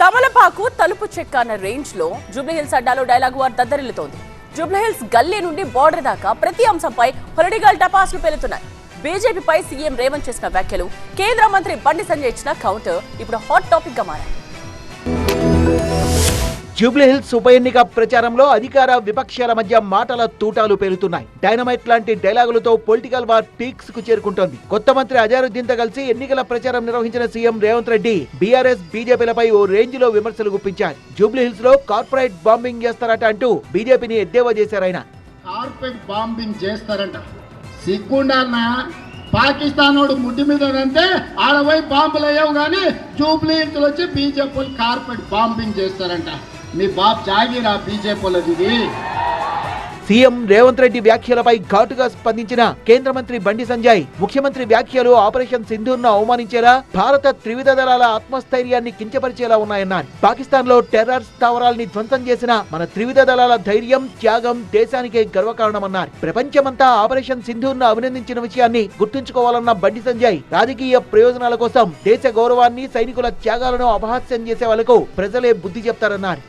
తమలపాకు తలుపు చెక్క అన్న రేంజ్లో జూబ్లీహిల్స్ అడ్డాలో డైలాగ్ వార్ దద్దరిల్లుతోంది. జూబ్లీహిల్స్ గల్లీ నుండి బోర్డర్ దాకా ప్రతి అంశంపై పొలిటికల్ టపాసులు పేలుతున్నాయి. బీజేపీపై సీఎం రేవంత్ చేసిన వ్యాఖ్యలు కేంద్ర మంత్రి బండి సంజయ్ ఇచ్చిన కౌంటర్ ఇప్పుడు హాట్ టాపిక్గా మారాయి. జూబ్లీహిల్స్ ఉప ఎన్నిక ప్రచారంలో అధికార విపక్షాల మధ్య మాటల తూటాలు పేలుతున్నాయి. డైనమైట్ లాంటి డైలాగులతో పొలిటికల్ వార్ పీక్స్కు చేరుకుంటోంది. కొత్త మంత్రి అజారుద్దీన్తో కలిసి ఎన్నికల ప్రచారం నిర్వహించిన సీఎం రేవంత్ రెడ్డి బీఆర్ఎస్ బీజేపీలపై ఓ రేంజ్లో విమర్శలు గుప్పించారు. జూబ్లీహిల్స్లో కార్పొరేట్ బాంబింగ్ చేస్తారట అంటూ బీజేపీని ఎద్దేవా చేశారాయన కార్పొరేట్ బాంబింగ్ చేస్తారంట. సిగ్గుండాలనా పాకిస్తాన్ వాడు ముడ్డి మీద అంటే ఆడపోయి బాంబులు అయ్యావు కానీ జూబ్లీ ఇంట్లో వచ్చి బీజేపీ కార్పెట్ బాంబింగ్ చేస్తారంట. మీ బాబు జాగిరా బీజేపీ ఇది. సీఎం రేవంత్ రెడ్డి వ్యాఖ్యలపై ఘాటుగా స్పందించిన కేంద్ర మంత్రి బండి సంజయ్ ముఖ్యమంత్రి వ్యాఖ్యలు ఆపరేషన్ సింధూర్ను అవమానించేలా భారత త్రివిధ దళాల ఆత్మస్థైర్యాన్ని కించపరిచేలా ఉన్నాయన్నారు. పాకిస్తాన్లో టెర్రర్ స్థావరాల్ని ధ్వంసం చేసిన మన త్రివిధ దళాల ధైర్యం త్యాగం దేశానికే గర్వకారణమన్నారు. ప్రపంచమంతా ఆపరేషన్ సింధూర్ను అభినందించిన విషయాన్ని గుర్తుంచుకోవాలన్న బండి సంజయ్ రాజకీయ ప్రయోజనాల కోసం దేశ గౌరవాన్ని సైనికుల త్యాగాలను అపహాస్యం చేసే వాళ్ళకు ప్రజలే బుద్ధి చెప్తారన్నారు.